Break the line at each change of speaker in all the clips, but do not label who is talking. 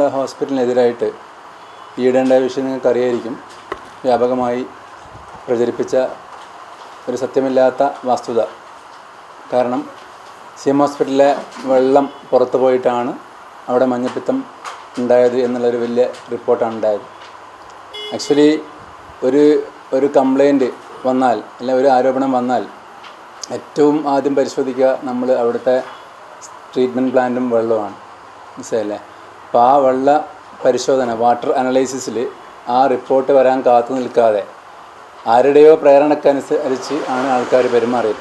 നമ്മളെ ഹോസ്പിറ്റലിനെതിരായിട്ട് ഈടേണ്ട വിഷയം നിങ്ങൾക്ക് അറിയായിരിക്കും വ്യാപകമായി പ്രചരിപ്പിച്ച ഒരു സത്യമില്ലാത്ത വസ്തുത. കാരണം സി എം ഹോസ്പിറ്റലിലെ വെള്ളം പുറത്തു പോയിട്ടാണ് അവിടെ മഞ്ഞപ്പിത്തം ഉണ്ടായത് എന്നുള്ളൊരു വലിയ റിപ്പോർട്ടാണ് ഉണ്ടായത്. ആക്ച്വലി ഒരു ഒരു കംപ്ലൈന്റ് വന്നാൽ അല്ലെങ്കിൽ ഒരു ആരോപണം വന്നാൽ ഏറ്റവും ആദ്യം പരിശോധിക്കുക നമ്മൾ അവിടുത്തെ ട്രീറ്റ്മെന്റ് പ്ലാന്റും വെള്ളമാണ് മനസ്സിലല്ലേ അപ്പോൾ ആ വെള്ള പരിശോധന വാട്ടർ അനലൈസിസിൽ ആ റിപ്പോർട്ട് വരാൻ കാത്തു നിൽക്കാതെ ആരുടെയോ പ്രേരണക്കനുസരിച്ച് ആണ് ആൾക്കാർ പെരുമാറിയത്.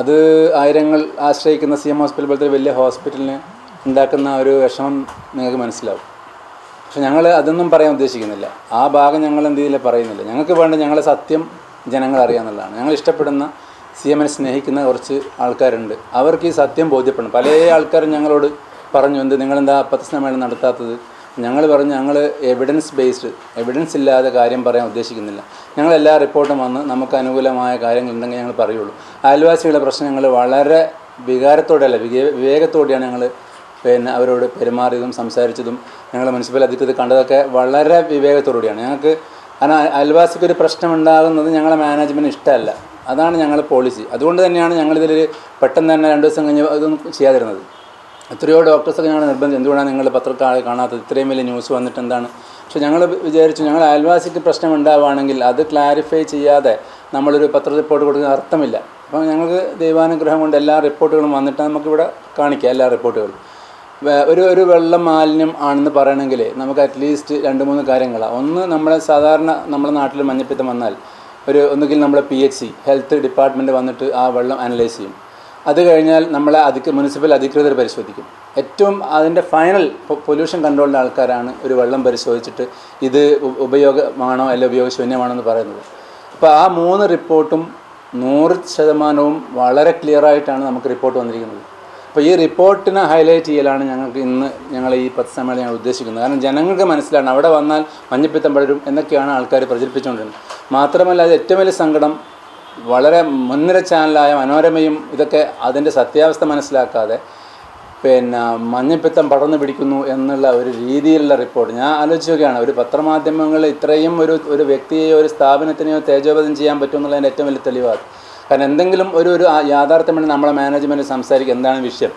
അത് ആയിരങ്ങൾ ആശ്രയിക്കുന്ന സി എം ഹോസ്പിറ്റൽ പോലത്തെ വലിയ ഹോസ്പിറ്റലിന് ഉണ്ടാക്കുന്ന ഒരു വിഷമം നിങ്ങൾക്ക് മനസ്സിലാവും. പക്ഷെ ഞങ്ങൾ അതൊന്നും പറയാൻ ഉദ്ദേശിക്കുന്നില്ല. ആ ഭാഗം ഞങ്ങൾ എന്ത് ചെയ്യില്ല പറയുന്നില്ല. ഞങ്ങൾക്ക് വേണ്ട ഞങ്ങളെ സത്യം ജനങ്ങൾ അറിയാമെന്നുള്ളതാണ് ഞങ്ങൾ ഇഷ്ടപ്പെടുന്ന സി എമ്മിനെ സ്നേഹിക്കുന്ന കുറച്ച് ആൾക്കാരുണ്ട്. അവർക്ക് ഈ സത്യം ബോധ്യപ്പെടണം. പല ആൾക്കാരും ഞങ്ങളോട് പറഞ്ഞു എന്ത് നിങ്ങളെന്താ പത്രസമ്മേളനം നടത്താത്തത്? ഞങ്ങൾ പറഞ്ഞു ഞങ്ങൾ എവിഡൻസ് ബേസ്ഡ് എവിഡൻസ് ഇല്ലാതെ കാര്യം പറയാൻ ഉദ്ദേശിക്കുന്നില്ല. ഞങ്ങൾ എല്ലാ റിപ്പോർട്ടും വന്ന് നമുക്ക് അനുകൂലമായ കാര്യങ്ങളുണ്ടെങ്കിൽ ഞങ്ങൾ പറയുള്ളൂ. അയൽവാസികളുടെ പ്രശ്നം ഞങ്ങൾ വളരെ വികാരത്തോടെയല്ല വിവേ വിവേകത്തോടെയാണ് ഞങ്ങൾ പിന്നെ അവരോട് പെരുമാറിയതും സംസാരിച്ചതും ഞങ്ങൾ മുനിസിപ്പൽ അധികൃതർ കണ്ടതൊക്കെ വളരെ വിവേകത്തോടുകൂടിയാണ്. ഞങ്ങൾക്ക് കാരണം അയ- അയൽവാസിക്ക് ഒരു പ്രശ്നം ഉണ്ടാകുന്നത് ഞങ്ങളെ മാനേജ്മെന്റ് ഇഷ്ടമല്ല. അതാണ് ഞങ്ങളുടെ പോളിസി അതുകൊണ്ട് തന്നെയാണ് ഞങ്ങളിതിൽ പെട്ടെന്ന് തന്നെ രണ്ട് ദിവസം കഴിഞ്ഞ് അതൊന്നും ചെയ്യാതിരുന്നത്. എത്രയോ ഡോക്ടേഴ്സൊക്കെ ഞങ്ങൾ നിർബന്ധം എന്തുകൊണ്ടാണ് നിങ്ങൾ പത്രക്കാരെ കാണാത്തത്? ഇത്രയും വലിയ ന്യൂസ് വന്നിട്ട് എന്താണ്? പക്ഷെ ഞങ്ങൾ വിചാരിച്ചു ഞങ്ങൾ അയൽവാസിക്ക് പ്രശ്നം ഉണ്ടാവുകയാണെങ്കിൽ അത് ക്ലാരിഫൈ ചെയ്യാതെ നമ്മളൊരു പത്ര റിപ്പോർട്ട് കൊടുക്കുന്ന അർത്ഥമില്ല. അപ്പോൾ ഞങ്ങൾക്ക് ദൈവാനുഗ്രഹം കൊണ്ട് എല്ലാ റിപ്പോർട്ടുകളും വന്നിട്ട് നമുക്കിവിടെ കാണിക്കാം എല്ലാ റിപ്പോർട്ടുകളും ഒരു ഒരു വെള്ളം മാലിന്യം ആണെന്ന് പറയണമെങ്കിൽ നമുക്ക് അറ്റ്ലീസ്റ്റ് രണ്ട് മൂന്ന് കാര്യങ്ങളാണ് ഒന്ന് നമ്മളെ സാധാരണ നമ്മുടെ നാട്ടിൽ മഞ്ഞപ്പിത്തം വന്നാൽ ഒരു ഒന്നുകിൽ നമ്മുടെ P H C health department വന്നിട്ട് ആ വെള്ളം അനലൈസ് ചെയ്യും. അത് കഴിഞ്ഞാൽ നമ്മളെ അധിക മുനിസിപ്പൽ അധികൃതർ പരിശോധിക്കും. ഏറ്റവും അതിന്റെ ഫൈനൽ പൊല്യൂഷൻ കൺട്രോളിന്റെ ആൾക്കാരാണ് ഒരു വെള്ളം പരിശോധിച്ചിട്ട് ഇത് ഉപയോഗമാണോ അല്ല ഉപയോഗശൂന്യമാണോ എന്ന് പറയുന്നത്. അപ്പോൾ ആ മൂന്ന് റിപ്പോർട്ടും നൂറ് ശതമാനവും വളരെ ക്ലിയർ ആയിട്ടാണ് നമുക്ക് റിപ്പോർട്ട് വന്നിരിക്കുന്നത്. അപ്പോൾ ഈ റിപ്പോർട്ടിനെ ഹൈലൈറ്റ് ചെയ്യലാണ് ഞങ്ങൾക്ക് ഇന്ന് ഞങ്ങൾ ഈ പത്രസമ്മേളനം ഞങ്ങൾ ഉദ്ദേശിക്കുന്നത്. കാരണം ജനങ്ങൾക്ക് മനസ്സിലാണ് അവിടെ വന്നാൽ മഞ്ഞപ്പിത്തം പടരും എന്നൊക്കെയാണ് ആൾക്കാർ പ്രചരിപ്പിച്ചുകൊണ്ടിരുന്നത്. മാത്രമല്ല അത് ഏറ്റവും വലിയ സങ്കടം വളരെ മുൻനിര ചാനലായ മനോരമയും ഇതൊക്കെ അതിന്റെ സത്യാവസ്ഥ മനസ്സിലാക്കാതെ പിന്നെ മഞ്ഞപ്പിത്തം പടർന്നു പിടിക്കുന്നു എന്നുള്ള ഒരു രീതിയിലുള്ള റിപ്പോർട്ട് ഞാൻ ആലോചിക്കുകയാണ് ഒരു പത്രമാധ്യമങ്ങൾ ഇത്രയും ഒരു ഒരു വ്യക്തിയെയോ ഒരു സ്ഥാപനത്തിനെയോ തേജോവധം ചെയ്യാൻ പറ്റുമെന്നുള്ളതിന്റെ ഏറ്റവും വലിയ തെളിവാണ്. കാരണം എന്തെങ്കിലും ഒരു ഒരു യാഥാർത്ഥ്യമാണ് നമ്മളെ മാനേജ്മെന്റ് സംസാരിക്കുക എന്താണ് വിഷയം?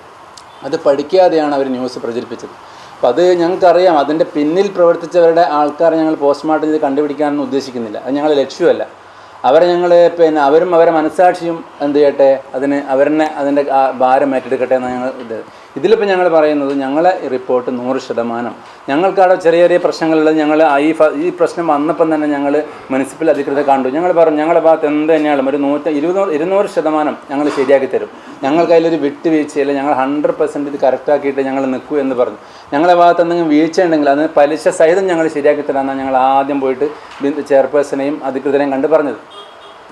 അത് പഠിക്കാതെയാണ് അവർ ന്യൂസ് പ്രചരിപ്പിച്ചത്. അപ്പോൾ അത് ഞങ്ങൾക്കറിയാം അതിന്റെ പിന്നിൽ പ്രവർത്തിച്ചവരുടെ ആൾക്കാരെ ഞങ്ങൾ പോസ്റ്റ്മോർട്ടം ചെയ്ത് കണ്ടുപിടിക്കാനൊന്നും ഉദ്ദേശിക്കുന്നില്ല. അത് ഞങ്ങളുടെ ലക്ഷ്യമല്ല. അവരെ ഞങ്ങൾ പിന്നെ അവരും അവരെ മനസ്സാക്ഷിയും എന്ത് ചെയ്യട്ടെ അതിന് അവരെന്നെ അതിന്റെ ഭാരം ഏറ്റെടുക്കട്ടെ എന്ന് ഞങ്ങൾ ഇത് ഇതിലിപ്പോൾ ഞങ്ങൾ പറയുന്നത് ഞങ്ങളെ റിപ്പോർട്ട് നൂറ് ശതമാനം. ഞങ്ങൾക്കവിടെ ചെറിയ ചെറിയ പ്രശ്നങ്ങളുള്ളത് ഞങ്ങൾ ഈ ഈ പ്രശ്നം വന്നപ്പം തന്നെ ഞങ്ങൾ മുനിസിപ്പൽ അധികൃതരെ കണ്ടു. ഞങ്ങൾ പറഞ്ഞു ഞങ്ങളുടെ ഭാഗത്ത് എന്ത് തന്നെയാണ് ഒരു നൂറ്റ ഇരുന്നൂറ് ഇരുന്നൂറ് ശതമാനം ഞങ്ങൾ ശരിയാക്കി തരും. ഞങ്ങൾക്ക് അതിലൊരു വിട്ടുവീഴ്ചയില്ല. ഞങ്ങൾ ഹൺഡ്രഡ് പെർസെന്റ് ഇത് കറക്റ്റാക്കിയിട്ട് ഞങ്ങൾ നിൽക്കൂ എന്ന് പറഞ്ഞു. ഞങ്ങളുടെ ഭാഗത്ത് എന്തെങ്കിലും വീഴ്ച ഉണ്ടെങ്കിൽ അതിന് പലിശ സഹിതം ഞങ്ങൾ ശരിയാക്കി തരാമെന്നാണ് ഞങ്ങൾ ആദ്യം പോയിട്ട് ചെയർപേഴ്സണെയും അധികൃതരെയും കണ്ട് പറഞ്ഞത്.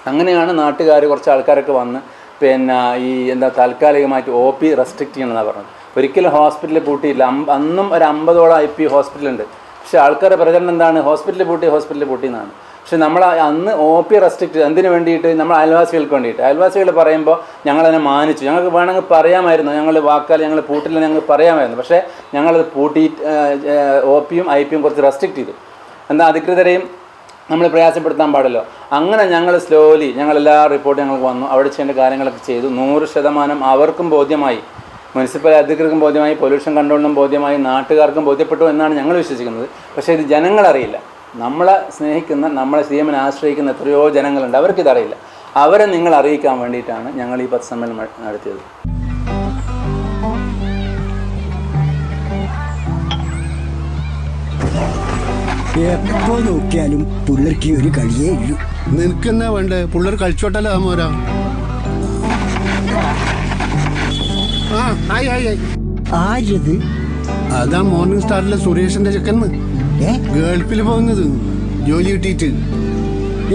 അങ്ങനെയാണ് നാട്ടുകാർ കുറച്ച് ആൾക്കാരൊക്കെ വന്ന് പിന്നെ ഈ എന്താ താൽക്കാലികമായിട്ട് ഒ പി റെസ്ട്രിക്റ്റ് ചെയ്യണമെന്നാണ് പറഞ്ഞത്. ഒരിക്കലും ഹോസ്പിറ്റലിൽ പൂട്ടിയില്ല അന്നും ഒരു അമ്പതോളം ഐ പി ഹോസ്പിറ്റലുണ്ട് പക്ഷേ ആൾക്കാരുടെ പ്രചരണം എന്താണ്? ഹോസ്പിറ്റലിൽ പൂട്ടി ഹോസ്പിറ്റലിൽ പൂട്ടി എന്നാണ്. പക്ഷേ നമ്മൾ അന്ന് ഒ പി റെസ്ട്രിക്റ്റ് എന്തിനു വേണ്ടിയിട്ട്? നമ്മൾ അയൽവാസികൾക്ക് വേണ്ടിയിട്ട്. അയൽവാസികൾ പറയുമ്പോൾ ഞങ്ങളതിനെ മാനിച്ചു. ഞങ്ങൾക്ക് വേണമെങ്കിൽ പറയാമായിരുന്നു. ഞങ്ങൾ വാക്കാൽ ഞങ്ങൾ പൂട്ടില്ല ഞങ്ങൾ പറയാമായിരുന്നു. പക്ഷേ ഞങ്ങളത് പൂട്ടി ഒ പിയും ഐ പിയും കുറച്ച് റെസ്ട്രിക്റ്റ് ചെയ്തു. എന്നാൽ അധികൃതരെയും നമ്മൾ പ്രയാസപ്പെടുത്താൻ പാടല്ലോ. അങ്ങനെ ഞങ്ങൾ സ്ലോലി ഞങ്ങളെല്ലാ റിപ്പോർട്ടും ഞങ്ങൾക്ക് വന്നു. അവിടെ ചെയ്യേണ്ട കാര്യങ്ങളൊക്കെ ചെയ്തു. നൂറ് ശതമാനം അവർക്കും ബോധ്യമായി. മുനിസിപ്പൽ അധികൃതർക്കും ബോധ്യമായി. പൊല്യൂഷൻ കൺട്രോളിനും ബോധ്യമായി. നാട്ടുകാർക്കും ബോധ്യപ്പെട്ടു എന്നാണ് ഞങ്ങൾ വിശ്വസിക്കുന്നത്. പക്ഷേ ഇത് ജനങ്ങളറിയില്ല. നമ്മളെ സ്നേഹിക്കുന്ന നമ്മളെ സി എമ്മിനെ ആശ്രയിക്കുന്ന എത്രയോ ജനങ്ങളുണ്ട്. അവർക്കിതറിയില്ല. അവരെ നിങ്ങൾ അറിയിക്കാൻ വേണ്ടിയിട്ടാണ് ഞങ്ങൾ ഈ പത്ത് സമ്മേളനം നടത്തിയത്.
എപ്പോ നോക്കിയാലും പുള്ളർക്ക് ഒരു കളിയേ ഇല്ലു.
നിനക്കെന്നാ വേണ്ടേ? പുള്ളർ കളിച്ചോട്ടല്ലോ മോരാ? ആ ആയി ആയി ആയി.
ആരത്
അതാ മോർണിംഗ് സ്റ്റാറിലെ സുരേഷിന്റെ ചെക്കന്ന്
ഏ?
ഗൾഫിൽ പോകുന്നത്. ജോലി കിട്ടിയിട്ട്.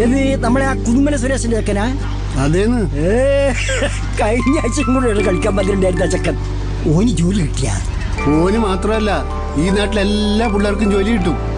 ഏത് നമ്മളെ ആ കുന്നുമല സുരേഷിന്റെ ചെക്കനാ?
അതേന്ന്.
ഏ കഴിഞ്ഞ ആഴ്ചയും കൂടെ കളിക്കാൻ പറ്റുന്നുണ്ടായിരുന്ന ആ ചെക്കൻ. ഓന് ജോലി കിട്ടിയ?
ഓന് മാത്രമല്ല ഈ നാട്ടിലെല്ലാ പിള്ളേർക്കും ജോലി കിട്ടും.